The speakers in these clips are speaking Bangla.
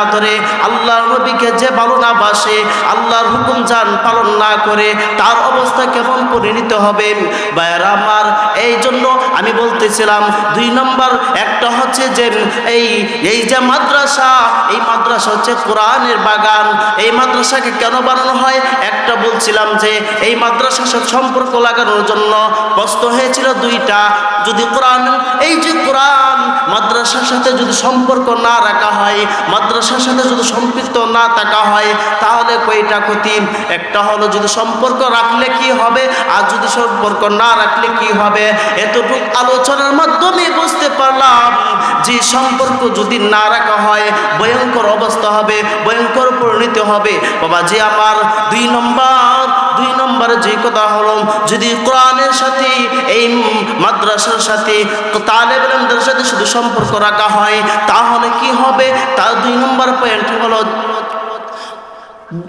না ধরে আল্লাহর নবীকে যে ভালো না বাসে, আল্লাহর হুকুম জান পালন না করে তার অবস্থা কেমন পরিণত হবে? বায়ার আমার এই জন্য আমি বলতেছিলাম, দুই নম্বর একটা হচ্ছে যে এই এই যে মাদ্রাসা, এই মাদ্রাসা হচ্ছে কোরআনের বাগান। এই মাদ্রাসাকে কেন বানানো হয়? একটা বলছিলাম যে এই মাদ্রাসার সাথে সম্পর্ক লাগানোর জন্য প্রশ্ন হয়েছিল দুইটা। যদি কোরআন, এই যে কোরআন, মাদ্রাসার সাথে যদি সম্পর্ক না রাখা হয় মাদ্রাসার সাথে যদি সম্পৃক্ত না থাকা হয়, তাহলে কয়টা ক্ষতি? একটা হলো যদি সম্পর্ক রাখলে কি হবে, আর যদি সম্পর্ক না রাখলে কি হবে? এতটুকু আলোচনার মাধ্যমে বুঝতে পারলাম যে সম্পর্ক যদি না রাখা হয়, ভয়ঙ্কর অবস্থা হবে, ভয়ঙ্কর পরিণত হবে। বাবা যে আমার দুই নম্বর দুই নম্বরে যে কথা হলো, যদি কোরআনের সাথে, এই মাদ্রাসার সাথে, তালেব ইলমদের সাথে শুধু সম্পর্ক রাখা হয়, তাহলে কি হবে? তার দুই নম্বর পয়েন্ট হলো,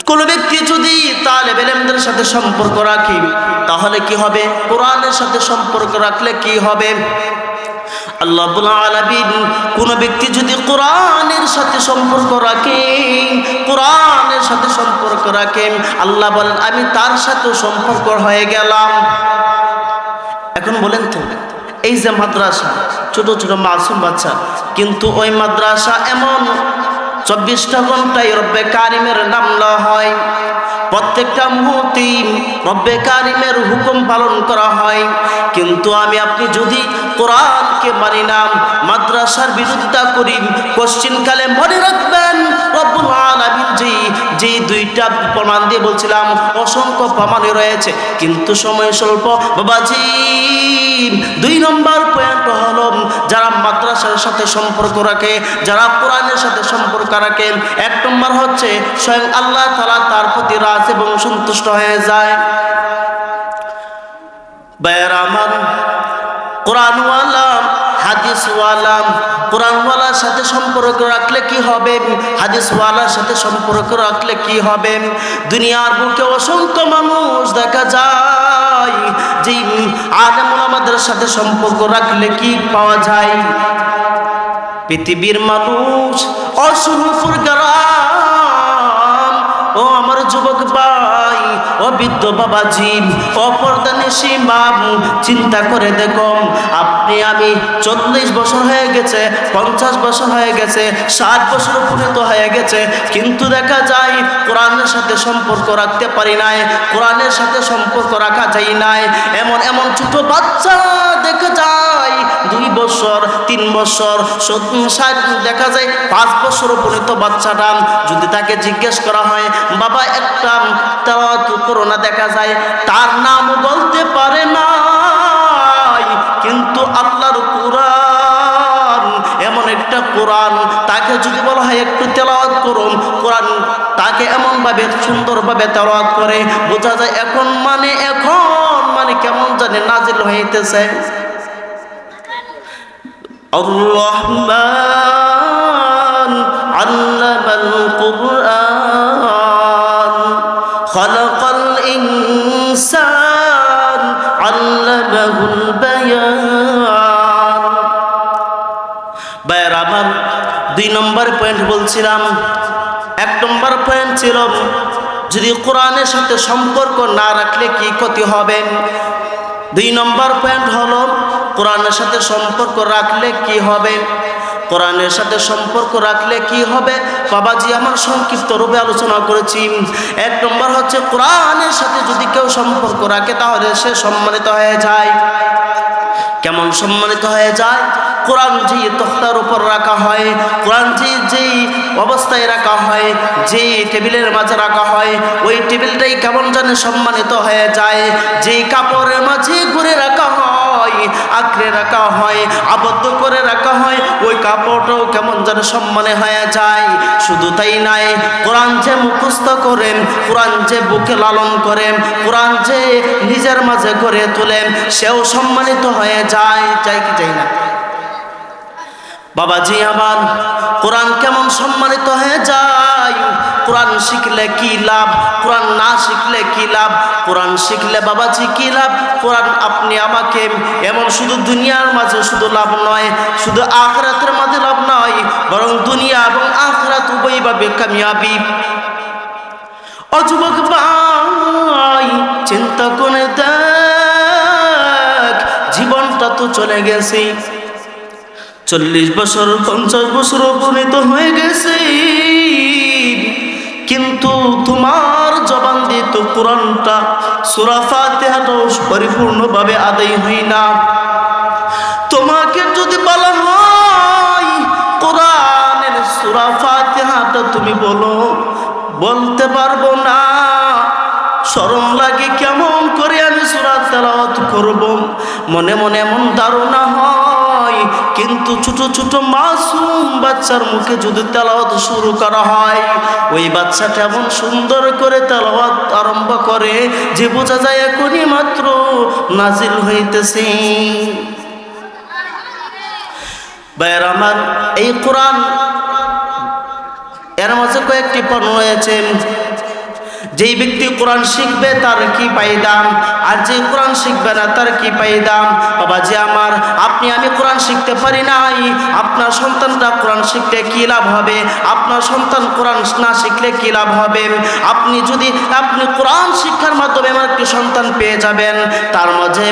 কোনো ব্যক্তি যদি তালেব ইলমদের সাথে সম্পর্ক রাখি, তাহলে কি হবে? কোরআনের সাথে সম্পর্ক রাখলে কি হবে? আল্লাহ আলামিন কোন ব্যক্তি যদি কোরআনের সাথে সম্পর্ক রাখে, কোরআনের সাথে সম্পর্ক রাখে, আল্লাহ বলেন, আমি তার সাথে সম্পর্ক হয়ে গেলাম। এখন বলেন তো, এই যে মাদ্রাসা, ছোট ছোট মাসুম বাচ্চা, কিন্তু ওই মাদ্রাসা এমন চব্বিশটা ঘন্টায় রব্বে কারিমের নাম লওয়া হয়। প্রত্যেকটা মুহূর্তে রব্বে কারিমের হুকুম পালন করা হয়। কিন্তু আমি, আপনি যদি কোরআনকে মানি না মাদ্রাসার বিরোধিতা করি কোশ্চিনকালে মনে রাখবেন, রব্বুল আলামিন যে যে দুইটা প্রমাণ দিয়ে বলছিলাম, অসংখ্য প্রমাণই রয়েছে, কিন্তু সময় স্বল্প। বাবাজি, দুই নম্বর পয়েন্ট হলো, যারা মাদ্রাসার সাথে সম্পর্ক রাখে, যারা কোরআনের সাথে সম্পর্ক রাখে, এক নম্বর হচ্ছে, স্বয়ং আল্লাহ তালা তার প্রতি রাজ এবং সন্তুষ্ট হয়ে যায়। বের আমার কোরআনওয়ালা, হাদিসওয়ালা, কোরআনওয়ালার সাথে সম্পর্ক রাখলে কি হবে? হাদিসওয়ালার সাথে সম্পর্ক রাখলে কি হবে? দুনিয়ার বুকে অসংখ্য মানুষ দেখা যায়, যে আমাদের সাথে সম্পর্ক রাখলে কি পাওয়া যায়? পৃথিবীর মানুষ অসংখ্য ও আমার যুবক ও বৃদ্ধ বাবাজি অপরদানিসী মাম চিন্তা করে দেখুন আপনি আমি চল্লিশ বছর হয়ে গেছে, পঞ্চাশ বছর হয়ে গেছে, ষাট বছর উপনীত হয়ে গেছে, কিন্তু দেখা যায় কোরআনের সাথে সম্পর্ক রাখতে পারি নাই, কোরআনের সাথে সম্পর্ক রাখা যায় নাই, এমন এমন ছোট বাচ্চা দেখা যায়। দুই বছর, তিন বছর দেখা যায় পাঁচ বছর উপনীত বাচ্চাটা। যদি তাকে জিজ্ঞেস করা হয়, বাবা, একটা তেলাওয়াত করো না, দেখা যায় তার নাম বলতে পারে না কিন্তু আল্লাহর কোরআন, এমন একটা কোরআন, তাকে যদি বলা হয়, একটু তেলাওয়াত করুন কোরআন তাকে এমনভাবে, সুন্দরভাবে তেলাওয়াত করে। বোঝা যায় এখন মানে এখন মানে কেমন জানে নাজিল হইতেছে। الرحمن علم القرآن خلق الإنسان علمه البيان বাইর আমার দুই নম্বর পয়েন্ট বলছিলাম এক নম্বর পয়েন্ট ছিল যদি কোরআনের সাথে সম্পর্ক না রাখলে কি ক্ষতি হবে দুই নম্বর পয়েন্ট হলো কোরআনের সাথে সম্পর্ক রাখলে কি হবে? কোরআনের সাথে সম্পর্ক রাখলে কি হবে? বাবাজি, আমার সংক্ষিপ্ত রূপে আলোচনা করেছি। এক নম্বর হচ্ছে, কোরআনের সাথে যদি কেউ সম্পর্ক রাখে, তাহলে সে সম্মানিত হয়ে যায়। কেমন সম্মানিত হয়ে যায়? কোরআন যে তখতার উপর রাখা হয়, কোরআন যে যেই অবস্থায় রাখা হয় যে টেবিলের মাঝে রাখা হয়, ওই টেবিলটাই কেমন জানে সম্মানিত হয়ে যায়। যেই কাপড়ের মাঝে ঘুরে রাখা হয় আঁকড়ে রাখা হয়, আবদ্ধ করে রাখা হয়, ওই কাপড়টাও কেমন যেন সম্মানে হয়ে যায়। শুধু তাই নাই কোরআন যে মুখস্থ করেন, কোরআন যে বুকে লালন করেন, কোরআন যে নিজের মাঝে করে তোলেন, সেও সম্মানিত হয়ে যায় চাই কি চাই না? বাবাজি আমার, কোরআন কেমন সম্মানিত হয়ে যায়? কোরআন শিখলে কি লাভ? কোরআন না শিখলে কি লাভ? কোরআন শিখলে বাবাজি কি লাভ? কোরআন আপনি আমাকে এমন শুধু দুনিয়ার মাঝে শুধু লাভ নয়, শুধু আখরাতের মাঝে লাভ নয়, বরং দুনিয়া এবং আখরাত উভয় কীভাবে কামিয়াবি। অযুবক ভাই, চিন্তা করে দেখ, জীবনটা তো চলে গেছে। চল্লিশ বছর, পঞ্চাশ বছর উপনীত হয়ে গেছে। কিন্তু তোমার জবান দিয়ে তো কোরআনটা সুরা পরিপূর্ণভাবে আদায় হয় না। তোমাকে যদি বলা হয়, কোরআনের সুরা ফাতেহাটা তুমি বলো, বলতে পারব না। শরম লাগে কেমন করে আমি সুরা তেলাওয়াত করব? মনে মনে এমন ধারণা হয় কিন্তু ছোট ছোট মাসুম বাচ্চার মুখে যদি তেলাওয়াত শুরু করা হয়, ওই বাচ্চাটা এমন সুন্দর করে তেলাওয়াত আরম্ভ করে যে বোঝা যায় এখনই মাত্র নাজিল হইতেছে। ভাইয়ের আমার এই কোরআন, এর মাঝে কয়েকটি পণ্য রয়েছে। যেই ব্যক্তি কোরআন শিখবে, তার কি পাইদাম? আর যে কোরআন শিখবে না, তার কি পাইদাম? বাবা যে আমার, আপনি, আমি কোরআন শিখতে পারি নাই। আপনার সন্তানটা কোরআন শিখতে কি লাভ হবে? আপনার সন্তান কোরআন না শিখলে কি লাভ হবে? আপনি যদি, আপনি কোরআন শিক্ষার মাধ্যমে আমার একটি সন্তান পেয়ে যাবেন, তার মাঝে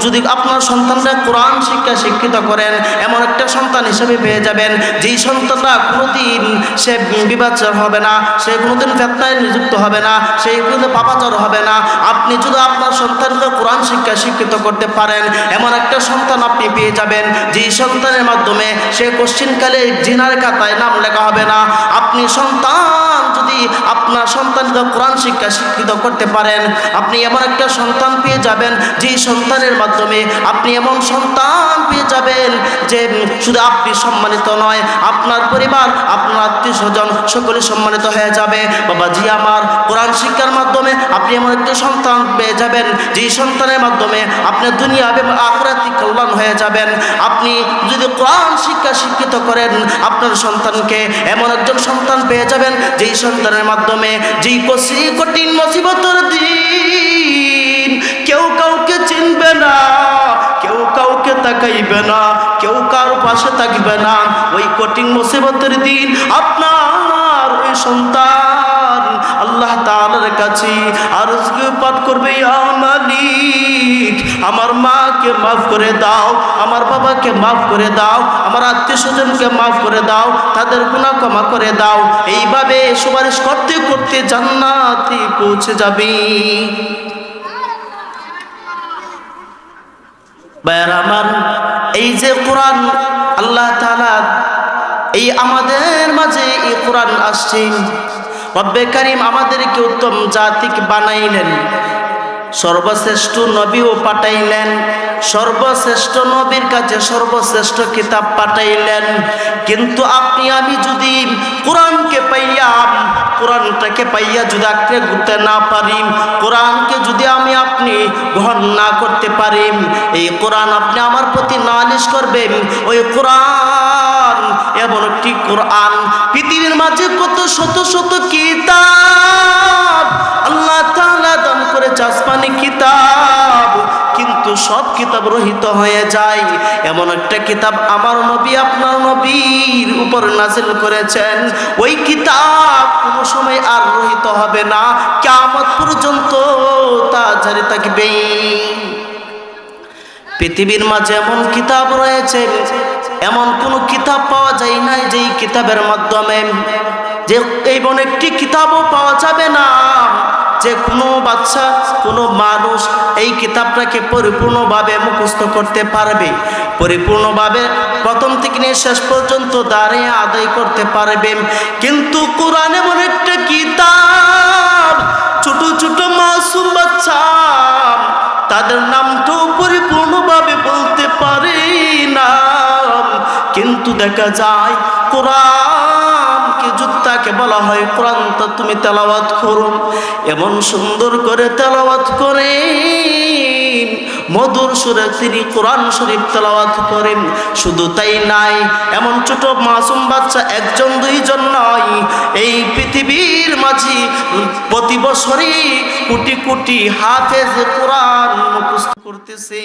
যদি আপনার সন্তানরা কোরআন শিক্ষা শিক্ষিত করেন, এমন একটা সন্তান হিসেবে পেয়ে যাবেন, যেই সন্তানরা কোনোদিন সে বিবাচার হবে না, সে কোনোদিন ফেতনায় নিযুক্ত হবে না সেই কোনোদিন পাপাচার হবে না। আপনি যদি আপনার সন্তানকে কোরআন শিক্ষা শিক্ষিত করতে পারেন, এমন একটা সন্তান আপনি পেয়ে যাবেন যে সন্তানের মাধ্যমে সে কোশ্চিনকালে জিনার খাতায় নাম লেখা হবে না। আপনি সন্তান যদি আপনার সন্তানকে কোরআন শিক্ষা শিক্ষিত করতে পারেন, আপনি এমন একটা সন্তান পেয়ে যাবেন যে সন্তানের মাধ্যমে আপনি এমন সন্তান পেয়ে যাবেন যে শুধু আপনি সম্মানিত নয়, আপনার পরিবার, আপনার আত্মীয় স্বজন সকলে সম্মানিত হয়ে যাবে। বাবা জি আমার, কোরআন শিক্ষার মাধ্যমে আপনি এমন একটা সন্তান পেয়ে যাবেন যে সন্তানের মাধ্যমে আপনি দুনিয়া এবং আখরাতি কল্যাণ হয়ে যাবেন। আপনি যদি কোরআন শিক্ষা শিক্ষিত করেন, আপনার সন্তানকে এমন একজন সন্তান পেয়ে যাবেন, যেই সন্তানের মাধ্যমে যে কষি কঠিন মুসিবতর দিন, কেউ কাউকে চিনবে না, কেউ কাউকে তাকাইবে না, কেউ কারও পাশে থাকবে না, ওই কঠিন মুসিবতের দিন আপনার ওই সন্তান আল্লাহ তাআলার কাছে আরজকে পাঠ করবে, ইয়া মালিক, আমার মাকে মাফ করে দাও, আমার বাবাকে মাফ করে দাও, আমার আত্মীয় স্বজনকে মাফ করে দাও, তাদের গুনাহ ক্ষমা করে দাও। এইভাবে সুপারিশ করতে করতে জান্নাতে পৌঁছে যাবে। আমার, এই যে কোরআন, আল্লাহ তাআলা, এই আমাদের মাঝে এই কোরআন আসছে। রব্বে কারিম আমাদেরকে উত্তম জাতিক বানাইলেন। সর্বশ্রেষ্ঠ নবীও পাঠাইলেন। সর্বশ্রেষ্ঠ নবীর কাছে সর্বশ্রেষ্ঠ কিতাব পাঠাইলেন। কিন্তু আপনি, আমি যদি কোরআনকে পাইয়াম, কোরআনটাকে পাইয়া যদি আঁকড়ে ঘুরতে না পারি কোরআনকে যদি আমি আপনি গ্রহণ না করতে পারি এই কোরআন আপনি আমার প্রতি নালিশ করবেন, ওই কোরআন একটি কোরআন, পৃথিবীর মাঝে কত শত শত কিতাব। আল্লাহ দান করেছে আসমানি কিতাব, কিন্তু সব কিতাব রহিত হয়ে যায়। এমন একটা কিতাব আমার নবী, আপনার নবীর উপর নাজিল করেছেন। ওই কিতাব কোনো সময় আর রহিত হবে না। কিয়ামত পর্যন্ত তা জারি থাকবে পৃথিবীর মাঝে এমন কিতাব রয়েছে এমন কোন কিতাব পাওয়া যায় নাই যেই কিতাবের মাধ্যমে যে এবং একটি কিতাবও পাওয়া যাবে না। যে কোনো বাচ্চা, কোনো মানুষ এই কিতাবটাকে পরিপূর্ণভাবে মুখস্থ করতে পারবে। পরিপূর্ণভাবে প্রথম থেকে নিয়ে শেষ পর্যন্ত দাঁড়িয়ে আদায় করতে পারবে। কিন্তু কোরআন দেখা যায়। কোরআনকে যুক্তাকে বলা হয় কোরআন তো তুমি তেলাওয়াত করো। এমন সুন্দর করে তেলাওয়াত করে মধুর সুরে তিনি কোরআন শরীফ তেলাওয়াত করেন। শুধু তাই নাই, এমন ছোট মাসুম বাচ্চা একজন, দুইজন নয়। এই পৃথিবীর মাঝি প্রতি বছরই কোটি কোটি হাফেজ কোরআন মুখস্থ করতেছে।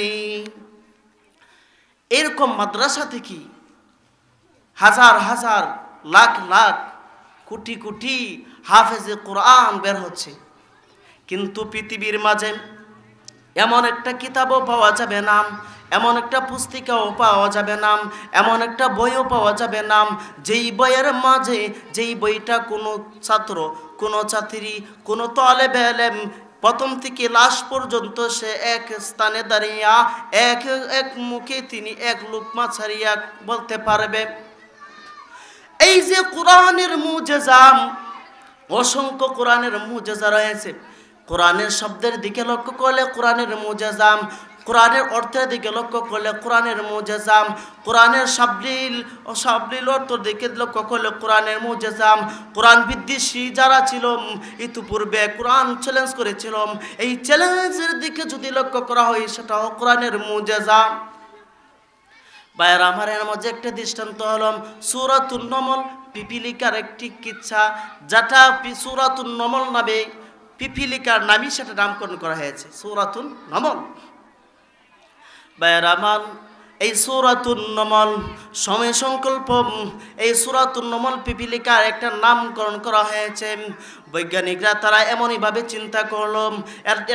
এরকম মাদ্রাসা থেকে হাজার হাজার লাখ লাখ কোটি কোটি হাফেজে কোরআন বের হচ্ছে। কিন্তু পৃথিবীর মাঝে এমন একটা কিতাবও পাওয়া যাবে না এমন একটা পুস্তিকাও পাওয়া যাবে না এমন একটা বইও পাওয়া যাবে না যেই বইয়ের মাঝে, যেই বইটা কোনো ছাত্র, কোনো ছাত্রী, কোনো তলে বেলেম প্রথম থেকে লাশ পর্যন্ত সে এক স্থানে দাঁড়িয়া, এক এক মুখে তিনি এক লুকমা ছাড়িয়া বলতে পারবে। এই যে কোরআনের মুজেজাম, অসংখ্য কোরআনের মুজেজা রয়েছে। কোরআনের শব্দের দিকে লক্ষ্য করলে কোরআনের মুজেজাম, কোরআনের অর্থের দিকে লক্ষ্য করলে কোরআনের মুজেজাম, কোরআনের সাবলীল ও সাবলীল অর্থের দিকে লক্ষ্য করলে কোরআনের মুজেজাম। কোরআন বিদ্বেষী যারা ছিল ইতিপূর্বে কোরআন চ্যালেঞ্জ করেছিলাম। এই চ্যালেঞ্জের দিকে যদি লক্ষ্য করা হয়, সেটাও কোরআনের মুজেজাম। বায়ের আমার এর মধ্যে একটা দৃষ্টান্ত হলাম সুরাতুন নমল, পিপিলিকার একটি কিচ্ছা, যেটা সুরাতুন নমল নামে পিপিলিকার নামই সেটা নামকরণ করা হয়েছে, সুরাতুন নমল। বায়ের আমার এই সুরাতুন নমল, সময় সংকল্প, এই সুরাতুন নমল পিপিলিকার একটা নামকরণ করা হয়েছে। বৈজ্ঞানিকরা তারা এমনইভাবে চিন্তা করল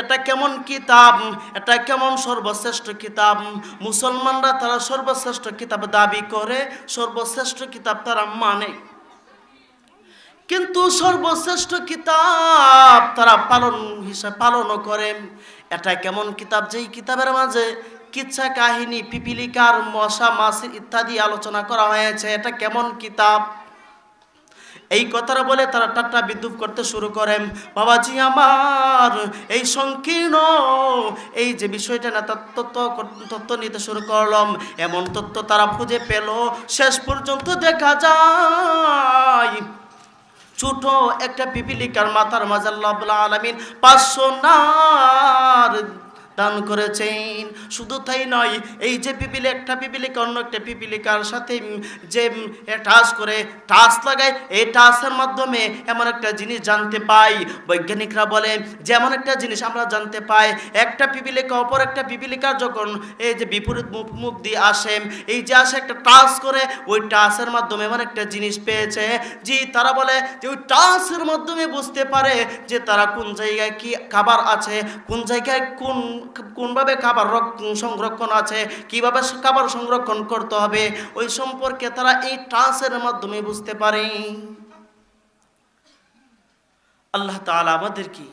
এটা কেমন কিতাব? এটা কেমন সর্বশ্রেষ্ঠ কিতাব? মুসলমানরা তারা সর্বশ্রেষ্ঠ কিতাব দাবি করে, সর্বশ্রেষ্ঠ কিতাব তারা মানে। কিন্তু সর্বশ্রেষ্ঠ কিতাব তারা পালন হিসাবে পালনও করে। এটা কেমন কিতাব? যেই কিতাবের মাঝে কিচ্ছা কাহিনী, পিপিলিকার মশা মাছ ইত্যাদি আলোচনা করা হয়েছে। এটা কেমন কিতাব? এই কথাটা বলে তারা টাট্টা বিদ্রুপ করতে শুরু করেন। বাবাজি আমার, এই সংকীর্ণ, এই যে বিষয়টা না তত্ত্ব তত্ত্ব নিতে শুরু করলাম। এমন তত্ত্ব তারা খুঁজে পেল। শেষ পর্যন্ত দেখা যায়, ছোট একটা পিপিলিকার মাথার রাব্বুল আলামিন পাঁচশো নার দান করেছেন। শুধু তাই নয়, এই যে পিপিলি, একটা পিপিলিকা অন্য একটা পিপিলিকার সাথে যে টাচ করে, টাচ লাগায়, এই টাচের মাধ্যমে এমন একটা জিনিস জানতে পাই। বৈজ্ঞানিকরা বলে যে এমন একটা জিনিস আমরা জানতে পাই, একটা পিপিলিকা অপর একটা পিপিলিকার যখন এই যে বিপরীত মুখ মুখ দিয়ে আসে, এই যে আসে একটা টাচ করে, ওই টাচের মাধ্যমে এমন একটা জিনিস পেয়েছে জি তারা বলে যে ওই টাচের মাধ্যমে বুঝতে পারে যে তারা কোন জায়গায় কি খাবার আছে, কোন জায়গায় কোন কোনভাবে খাবার রক- সংরক্ষণ আছে? কীভাবে খাবার সংরক্ষণ করতে হবে? ওই সম্পর্কে তারা এই ট্রান্সের মাধ্যমে বুঝতে পারে। আল্লাহ তালা আমাদের কি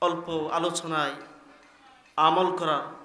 অল্প আলোচনায় আমল করার